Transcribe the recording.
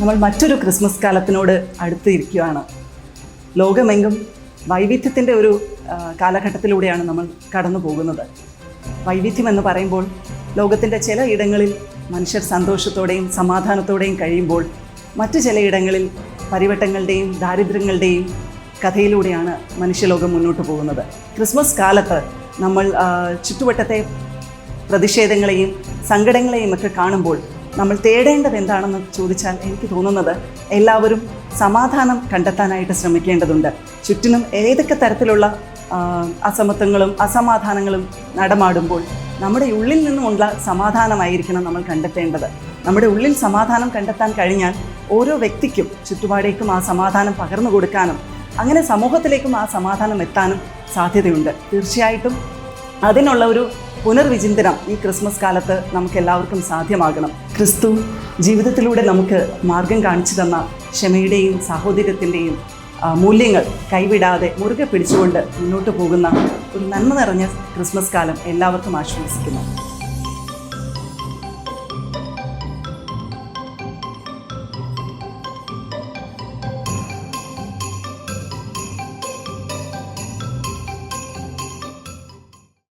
നമ്മൾ മറ്റൊരു ക്രിസ്മസ് കാലത്തിനോട് അടുത്ത് ഇരിക്കുകയാണ്. ലോകമെങ്കും വൈവിധ്യത്തിന്റെ ഒരു കാലഘട്ടത്തിലൂടെയാണ് നമ്മൾ കടന്നു പോകുന്നത്. വൈവിധ്യം എന്ന് പറയുമ്പോൾ ലോകത്തിന്റെ ചില ഇടങ്ങളിൽ മനുഷ്യർ സന്തോഷത്തോടെയും സമാധാനത്തോടെയും കഴിയുമ്പോൾ മറ്റു ചിലയിടങ്ങളിൽ പരിവട്ടങ്ങളുടെയും ദാരിദ്ര്യങ്ങളുടെയും കഥയിലൂടെയാണ് മനുഷ്യലോകം മുന്നോട്ട് പോകുന്നത്. ക്രിസ്മസ് കാലത്ത് നമ്മൾ ചുറ്റുവട്ടത്തെ പ്രതിഷേധങ്ങളെയും സങ്കടങ്ങളെയും ഒക്കെ കാണുമ്പോൾ നമ്മൾ തേടേണ്ടത് എന്താണെന്ന് ചോദിച്ചാൽ എനിക്ക് തോന്നുന്നത് എല്ലാവരും സമാധാനം കണ്ടെത്താനായിട്ട് ശ്രമിക്കേണ്ടതുണ്ട്. ചുറ്റിനും ഏതൊക്കെ തരത്തിലുള്ള അസമത്വങ്ങളും അസമാധാനങ്ങളും നടമാടുമ്പോൾ നമ്മുടെ ഉള്ളിൽ നിന്നുമുള്ള സമാധാനമായിരിക്കണം നമ്മൾ കണ്ടെത്തേണ്ടത്. നമ്മുടെ ഉള്ളിൽ സമാധാനം കണ്ടെത്താൻ കഴിഞ്ഞാൽ ഓരോ വ്യക്തിക്കും ചുറ്റുപാടേക്കും ആ സമാധാനം പകർന്നു കൊടുക്കാനും അങ്ങനെ സമൂഹത്തിലേക്കും ആ സമാധാനം എത്താനും സാധ്യതയുണ്ട്. തീർച്ചയായിട്ടും അതിനുള്ള ഒരു പുനർവിചിന്തനം ഈ ക്രിസ്മസ് കാലത്ത് നമുക്ക് എല്ലാവർക്കും സാധ്യമാകണം. ക്രിസ്തു ജീവിതത്തിലൂടെ നമുക്ക് മാർഗം കാണിച്ചു തന്ന ക്ഷമയുടെയും സാഹോദര്യത്തിന്റെയും മൂല്യങ്ങൾ കൈവിടാതെ മുറുകെ പിടിച്ചുകൊണ്ട് മുന്നോട്ട് പോകുന്ന ഒരു നന്മ നിറഞ്ഞ ക്രിസ്മസ് കാലം എല്ലാവർക്കും ആശംസിക്കുന്നു.